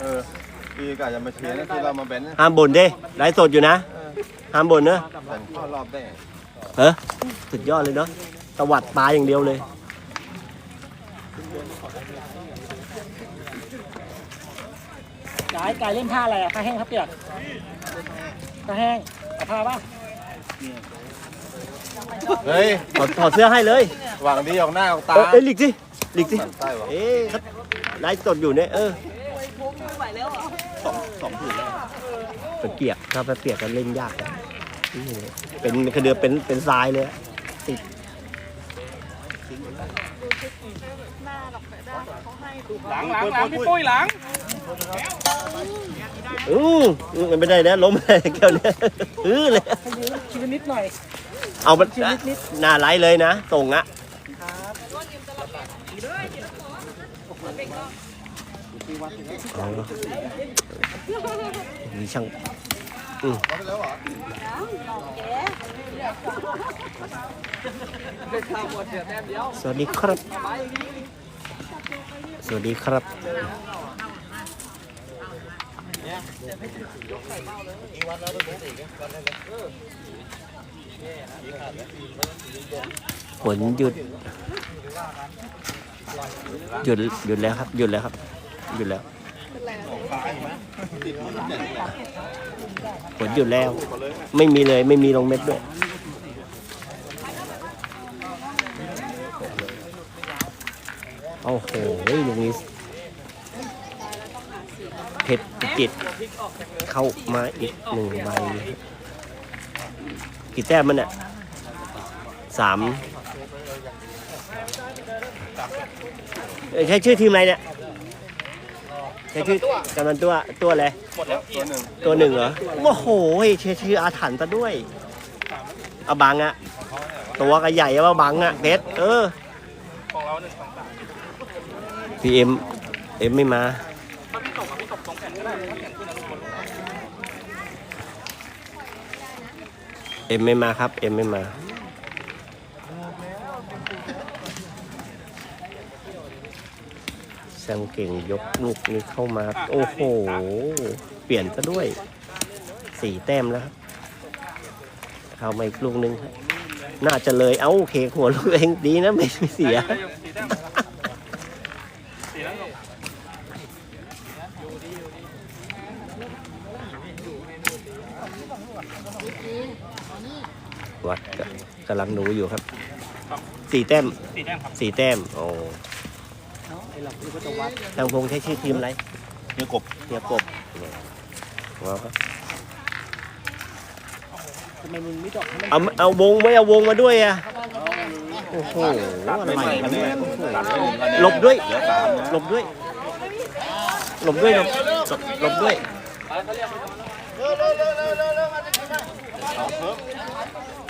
เออพี่กะจะมาเชียร์นะที่เรามาแบนนะห้ามบ่นเด้ไลฟ์สดอยู่นะ ห้ามบ่นเนอะแต่เข้ารอบได้เฮ้ยสุดยอดเลยเนาะตวัดปลาอย่างเดียวเลย กายกายเล่นท่าอะไรอะท่าแห้งท่าเปียกท่าแห้งเอาผ้าป่ะเฮ้ยถอดถอดเสื้อให้เลยหวังดีออกหน้าออกตาเออเอ้ยหลีกสิหลีกสิสั่นไส้วะเอ๊ะครับไลฟ์สดอยู่เนี่ยเออ สองสองผืนเป็นเปียกถ้าไปเปียกก็เล่นยากนะนี่เป็นคือเดือเป็นเป็นทรายเลยอะติดหลังหลังหลังพี่ปุ้ยหลังอืออือมันไม่ได้นะล้มเลยแก้วเนี้ยอื้อเลย ให้ยืมชีวิตนิดหน่อยเอามันชีวิตนิดหน้าไลฟ์เลยนะส่งอะ เอาเนอะมีช่างอืมสวัสดีครับ สวัสดีครับ ฝนหยุด หยุดหยุดแล้วครับ หยุดแล้วครับ หยุดแล้วฝนหยุดแล้ว ไม่มีเลยไม่มีลงเม็ดด้วยโอ้โหลูกนี้เพชรพิจิต เข้ามาอีกหนึ่งใบกี่แต้มมันเนี่ยสามเอ้ยใช้ชื่อทีมอะไรเนี่ย ใช้ชื่อกำนันตัวตัวอะไรตัวหนึ่งตัวหนึ่งเหรอโอ้โหใช้ชื่ออาถรรพ์ซะด้วยเอาบังอะตัวก็ใหญ่ว่าบังอะเพชรเออพีเอ็มเอ็มไม่มาเอ็มไม่มาครับ เอ็มไม่มา แซงเก่งยกลูกนี้เข้ามา โอ้โห เปลี่ยนซะด้วยสี่แต้มแล้วครับเข้ามาอีกลูกนึงน่าจะเลยเอ้าโอเคหัวลูกเองดีนะไม่เสียวัดกำลังดูอยู่ครับสี่แต้มสี่แต้มครับสี่แต้มโอ้ ไอ้หลักคือก็จะวัดทางพงใช้ชื่อทีมอะไรเนี่ยกบเฮียกบว้าวครับทำไมมึงไม่ดอกให้มันเอาเอาวงไม่เอาวงมาด้วยอะโอ้โหอะไรไม่ใส่กักันนเนี่เนี่ยยหลบด้วยเหลือสามนะหลบด้วยหลบด้วยหลบหลบด้วย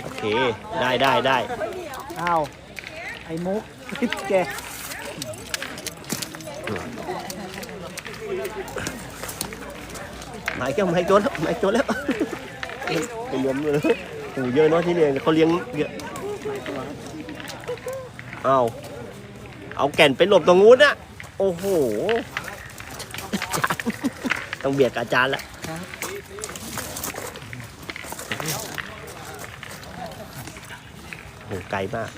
โอเคได้ได้ได้อ้าวไอ้มุกพิษแก หมายแก้วหมายตัวแล้วหมายตัวแล้วไปรวมเลยโอ้โหเยอะเนาะที่เนี่ยเขาเลี้ยงเยอะเอาเอาแก่นไปหลบตรงนู้นอะโอ้โหต้องเบียดกับอาจารย์ละโอ้โหไกลมาก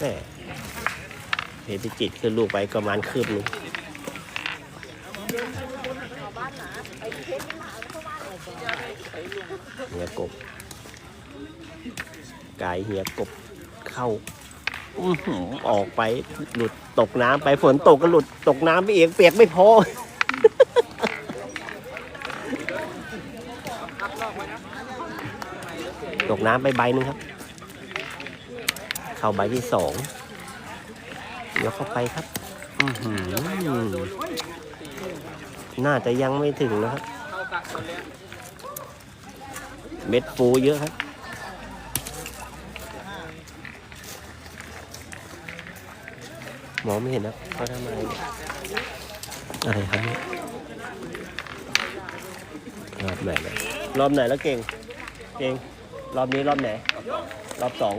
แม่เพชรพิจิตรขึ้นลูกไปประมาณคืบหนึงเฮียกบกายเฮียกบเข้าอื้อหือออกไปหลุดตกน้ำไปฝนตกก็หลุดตกน้ำไปเองเปียกไม่พอตกน้ำไปใบหนึ่งครับ เข้าใบที่สองเดี๋ยวเข้าไปครับ อือหือน่าจะยังไม่ถึงนะครับ เม็ดฟูเยอะครับ มองไม่เห็นนะเขาทำอะไรอะไรครับรอบไหนรอบไหนแล้วเก่ง เก่ง รอบนี้รอบไหน รอบสอง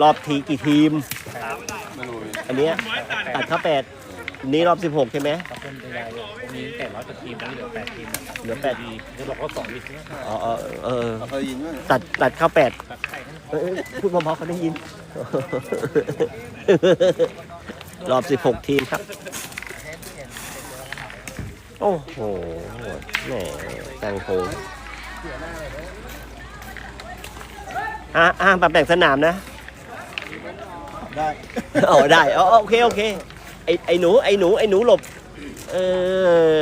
รอบทีกี่ทีมไม่รู้พี่อันเนี้ยตัดเข้าแปดนี้รอบสิบหกใช่ไหมขอบคุณตัวใหญ่เลยตรงนี้แปดร้อยกว่าทีมแล้วเหลือแปดทีมเหลือแปด ดีจะบอกว่าสองอีกอ๋อเออเออ เราเคยยินด้วยตัดตัดเข้าแปดเอ้ยพูดเบาๆเขาได้ยิน รอบสิบหกทีมครับ โอ้โหแหมตังโพง อะอะปรับแต่งสนามนะ ได้อ๋อได้อ๋อโอเคโอเค ไอไอหนูไอหนูไอหนูหลบ เออ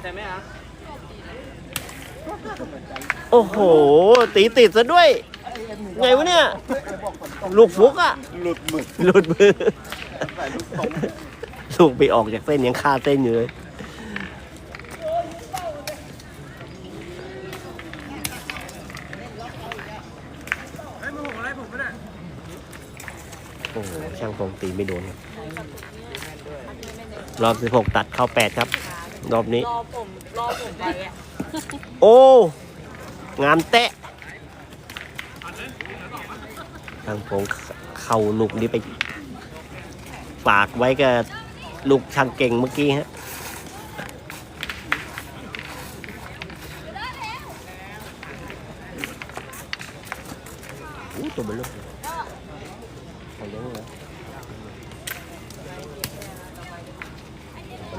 ใช่ไหมอะโอ้โห ตีติดซะด้วย ไงวะเนี่ย ลูกฟุกอะหลุดหมึกหลุดมือใส่ลูกตรงลูกไปออกจากเส้นยังคาเส้นอยู่เลยโอ้โหช่างฟง ตีไม่โดนครับรอบ16ตัดเข้า8ครับ รอบนี้ รอผมรอผมไปอะโอ้ งามแตะทางผมเข่าลูกนี้ไปปากไว้กับลูกช่างเก่งเมื่อกี้ฮะอู้ตัวเบลอเอาเลี้ยงเลย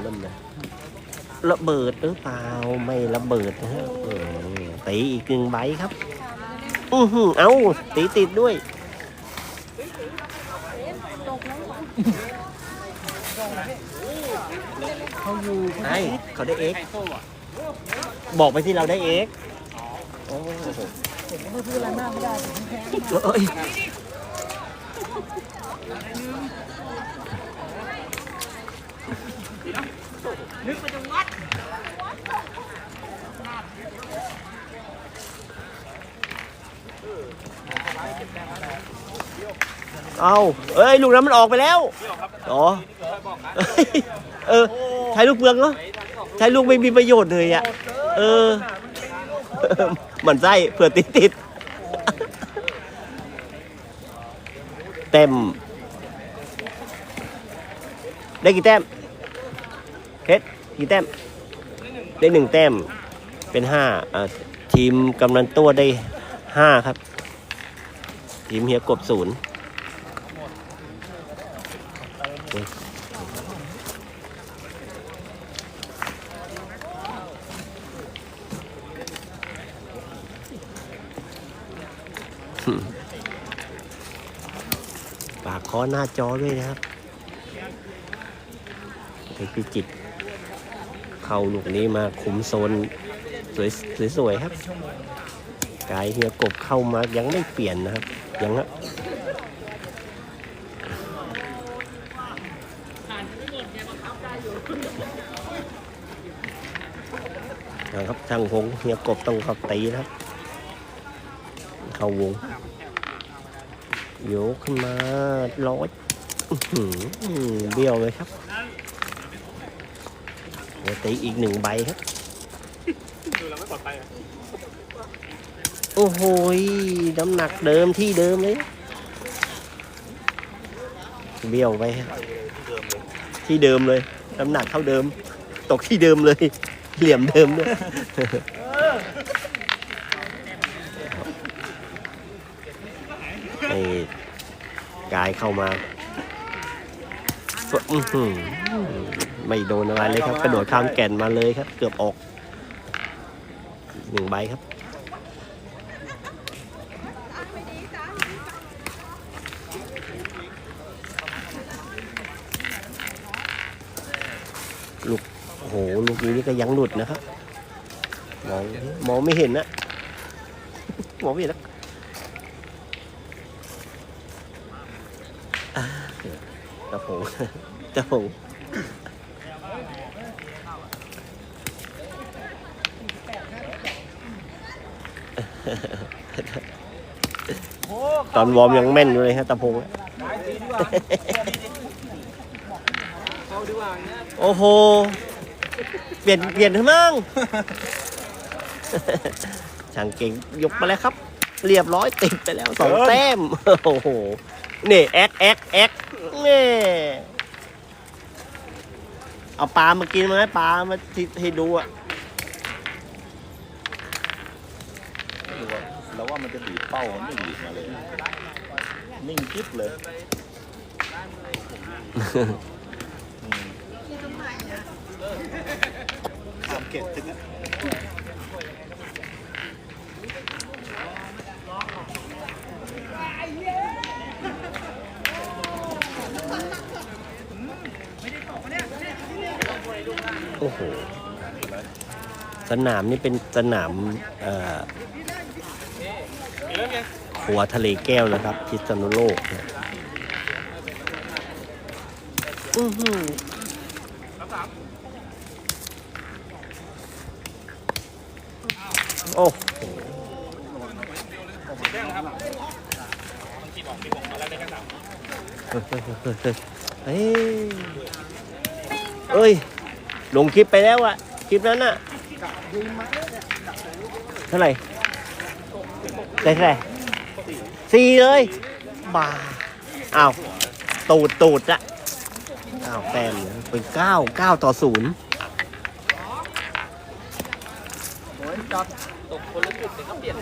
เริ่มเลย ระเบิดหรือเปล่าไม่ระเบิดนะฮะตีอีกหนึ่งใบครับ อือหือเอาตีติดด้วยเขาอยู่ไอ้เขาได้เอ็กบอกไปที่เราได้เอ็กโอ้ยผมไม่พูดอะไรมากไม่ได้ผมแพ้เอ้ย เอาเอ้ย ลูกนั้นมันออกไปแล้วอ๋อเออ ใช้ลูกเปลืองเนาะ ใช้ลูกไม่มีประโยชน์เลยอะ เออหมันไส้เผื่อติดติด เต็ม ได้กี่แต้ม เพชรกี่แต้ม ได้หนึ่งแต้ม เป็นห้าทีมกำนันตัวได้ห้าครับ ทีมเฮียกบศูนย์โอ้ยฝากคอหน้าจอด้วยนะครับเพชรพิจิตร เข้าลูกนี้มาคุมโซนสวยสวยๆครับกายเฮียกบเข้ามายังไม่เปลี่ยนนะครับ ยังฮะนะครับทางหงเฮียกบต้องเข้าตีนะครับ เข้าวงโยกขึ้นมาร้อยเบี้ยวเลยครับ ดี๋ยวตีอีกหนึ่งใบครับโอ้โหยน้ำหนักเดิมที่เดิมเลย เบี้ยวไปครับที่เดิมเลย น้ำหนักเท่าเดิม ตกที่เดิมเลย เหลี่ยมเดิมด้วยไอ้กายเข้ามาอื้อหือ ไม่โดนอะไรเลยครับ กระโดดข้ามแก่นมาเลยครับ เกือบออกหนึ่งใบครับลูกโอ้โหลูกนี้นี่ก็ยังหลุดนะครับมองมองไม่เห็นนะมองไม่เห็นนะอะกระโปงกระโปง ตอนวอร์มยังแม่นอยู่เลยฮะตะพงอะโอ้โห เปลี่ยนเปลี่ยนเถอะมั้งชช่างเก่งยกมาแล้วครับ เรียบร้อยติดไปแล้วสองแต้ม โอ้โห นี่แอกแอกแอกนี่เอาปลามากินไหมปลามาที่ให้ดูอะ มันจะบีบเป้ามันไม่บีบมาเลย นิ่งกิ๊บเลยข้ามเกตถึงนะโอ้โห สนามนี่เป็นสนามเอ่อ หัวทะเลแก้วนะครับ พิษณุโลกนะอื้อหือโอ้โหเฮ้ยเอ้ย ลงคลิปไปแล้วอะคลิปนั้นอะเท่าไหร่ได้เท่าไหร่ สี่เลยบ้าอ้าวตูดตูดอะอ้าวแต้มเป็นเก้าเก้าต่อศูนย์ตกคนละจุดเดี๋ยวก็เปลี่ยน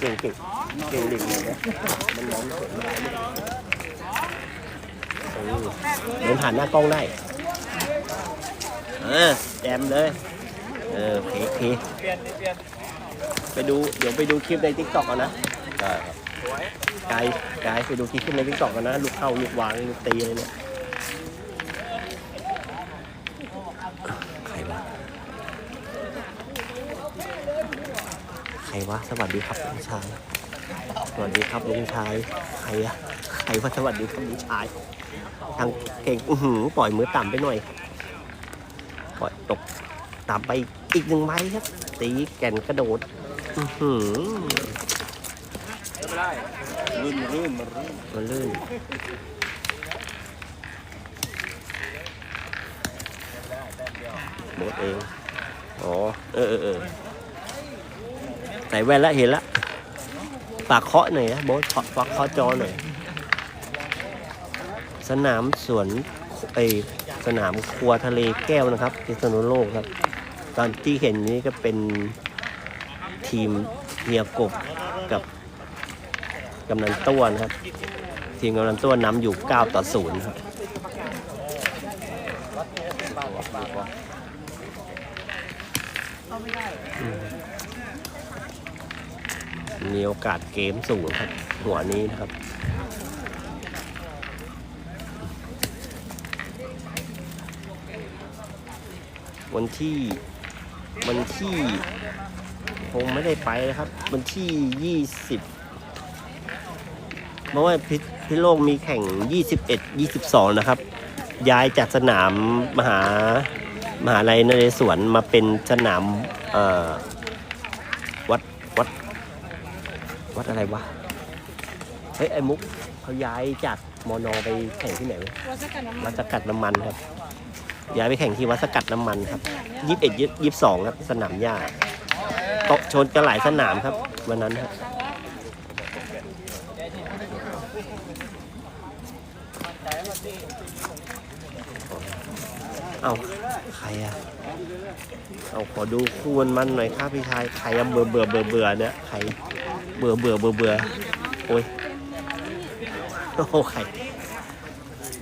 เก่งเก่งเก่งเลยนะมันมองไม่เห็นไม่ได้เออเดินผ่านหน้ากล้องได้ เออแจมเลย เออโอเคโอเคไปดู เดี๋ยวไปดูคลิปในทิกตอกเอานะ ได้ครับกายกายไปดูคลิปในทิกตอกกันนะ ลูกเข้าลูกวางลูกตีอะไรเนี่ย ใครวะ ใครวะ สวัสดีครับลุงชาย สวัสดีครับลุงชาย ใครอะใครว่าสวัสดีครับลุงชาย ทางเก่ง อื้อหือปล่อยมือต่ำไปหน่อยปล่อยตกต่ำไปอีกหนึ่งไม้ครับ ตีแก่นกระโดด อื้อหือ รื่นรื่นมารื่นมันลื่นโบดเองอ๋อเออเออเออใส่แว่นแล้วเห็นล้วปากเคาะหน่อยนะโบดเคาะปากเคาะจอหน่อย สนามสวนไอสนามครัวทะเลแก้วนะครับพิษณุโลกครับ ตอนที่เห็นนี้ก็เป็นทีมเฮียกบ กำนันต้วนครับ ทีมกำนันต้วนนำอยู่ 9 ต่อ0ครับมีโอกาสเกมสูงครับ หัวนี้นะครับวันที่วันที่คงไม่ได้ไปนะครับ วันที่20 เพราะว่าพิพิโลกมีแข่ง 21 22 นะครับ ย้ายจากสนามมหามหาลัยนเรศวรมาเป็นสนามเอ่อวัดวัดวัดอะไรวะเฮ้ยไอ้มุกเขาย้ายจากมอนอไปแข่งที่ไหนวะวัสกันน้ำวัดสกัดน้ำมันครับ ย้ายไปแข่งที่วัดสกัดน้ำมันครับยี่สิบเอ็ดยี่สิบสองครับสนามหญ้าตกชนกันหลายสนามครับวันนั้นครับ เอาใครอะเอาขอดูคู่มันๆหน่อยครับพี่ชายใครอะเบื่อเบื่อเบื่อเบื่อเนี่ยใครเบื่อเบื่อเบื่อเบื่อโอ้ยโอ้ใคร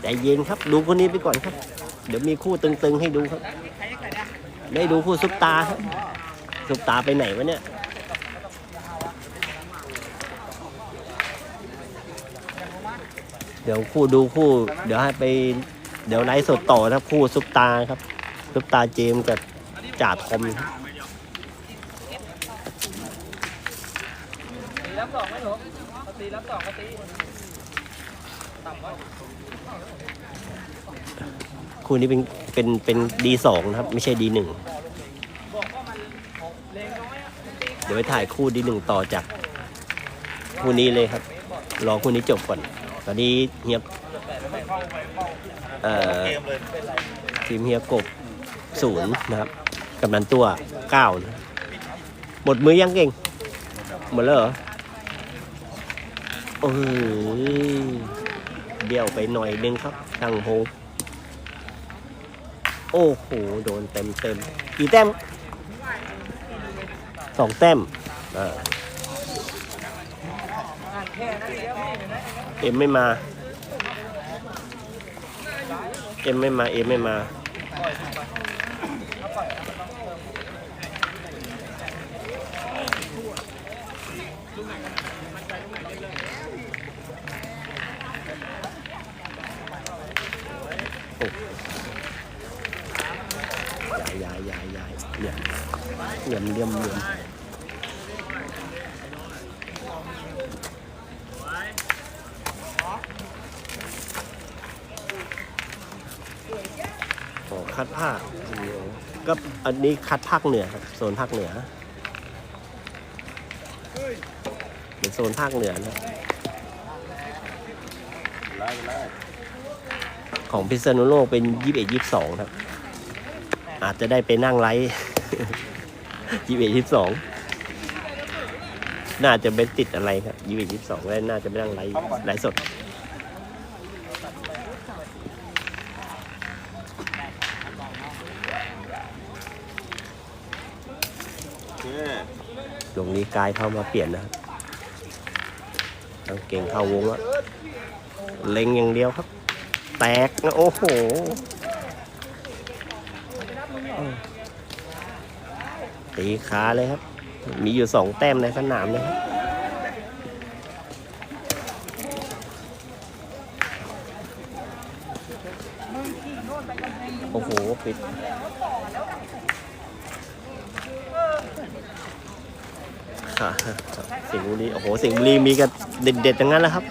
ใจเย็นครับดูคนนี้ไปก่อนครับ เดี๋ยวมีคู่ตึงๆให้ดูครับ ได้ดูคู่ซุปตาครับซุปตาไปไหนวะเนี่ยเดี๋ยวคู่ดูคู่ เดี๋ยวให้ไป เดี๋ยวไลฟ์สดต่อนะครับคู่ซุปตาครับ ซุปตาเจมกับจ่าทอมรับสองไหมหนูตีรับสองก็ตีต่ำวะคู่นี้เป็นเป็นเป็นดีสองนะครับ ไม่ใช่ดีหนึ่งเลงน้อยอะเดี๋ยวไปถ่ายคู่ดีหนึ่งต่อจากคู่นี้เลยครับ รอคู่นี้จบก่อน ตอนนี้เฮีย เอ่อทีมเฮียกบศูนย์นะครับกำนันตัวเก้านะหมดมือยังเก่ง หมดแล้วเหรอเออเบี้ยวไปหน่อยนึงครับช่างโฮโอ้โห โดนเต็มเต็มๆกี่แต้มสองแต้มอ่าเอ็มไม่มา เอ็มไม่มาเอ็มไม่มายายยายยายยายเหลี่ยมเหลี่ยมเหลี่ยม คัดภาคก็อันนี้คัดภาคเหนือครับโซนภาคเหนือเป็นโซนภาคเหนือนะของพิษณุโลกเป็นยี่สิบเอ็ดยี่สิบสองครับ อาจจะได้ไปนั่งไลฟ์ยี่สิบเอ็ดยี่สิบสองน่าจะเป็นติดอะไรครับยี่สิบเอ็ดยี่สิบสองแล้วน่าจะไปนั่งไลฟ์ไลฟ์สด โอเคตรงนี้กายเข้ามาเปลี่ยนนะครับกางเก่งเข้าวงแล้วเล็งอย่างเดียวครับ แตกนะโอ้โหตีขาเลยครับ มีอยู่สองแต้มในสนามเลยครับโอ้โห ปิด ค่ะสิงห์บุรีโอ้โหสิงห์บุรีมีกันเด็ดๆทั้งนั้นแหล้วครับ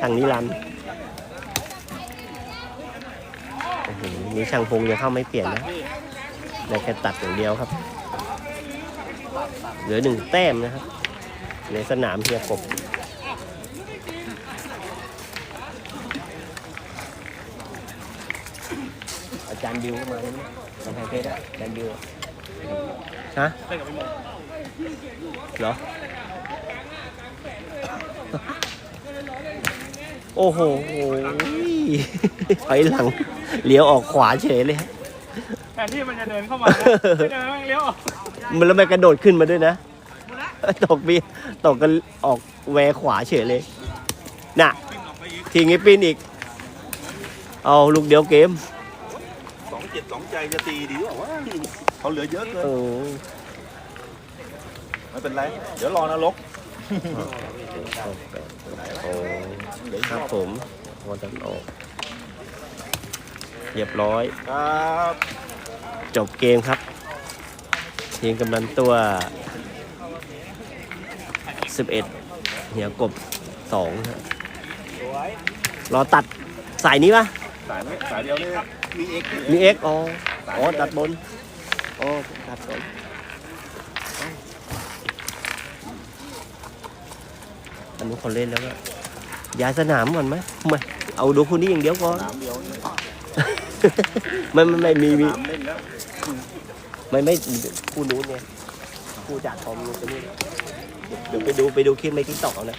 ทางนิรันดร์โอ้โหนี่ช่างพงยังเข้าไม่เปลี่ยนนะได้แค่ตัดอย่างเดียวครับ เหลือหนึ่งแต้มนะครับ ในสนามเฮียกบอาจารย์ดิวเข้ามาแล้วมั้ยกำแพงเพชรอะอาจารย์ดิวฮะ เล่นกับพี่โมเหรอ โอ้โหถอยหลัง เลี้ยวออกขวาเฉยเลยฮะแทนที่มันจะเดินเข้ามาไม่เดินแม่งเลี้ยวออกมันแล้วมันกระโดดขึ้นมาด้วยนะ ตกบีตกกันออกแวขวาเฉยเลย น่ะ ทีงี้ปีนอีก เอาลูกเดียวเกมสองเจ็ดสองใจจะตีดีกว่าวะเขาเหลือเยอะเกินโอ้ ไม่เป็นไร เดี๋ยวรอนรกโอ้ครับผมวันนั้นออกเรียบร้อย ครับจบเกมครับทีมกำนันตัว 11 เหียกบ2ครับรอตัดสายนี้ปะสายไม่สายเดียวเลยมีเอ็กซ์มีเอ็กอ๋ออ๋อตัดบนอ๋อตัดบนเอ้า อันนี้คนเล่นแล้วก็ย้ายสนามก่อนไหมไม่เอาดูคนนี้อย่างเดียวก่อนสามเดียวนี่ไม่ไม่ไม่มีมีสามเล่นแล้วไม่ไม่คู่นู้นไงคู่จากคอมนู้นไปนี่เดี๋ยวไปดูไปดูคลิปในทิกตอกเอานะ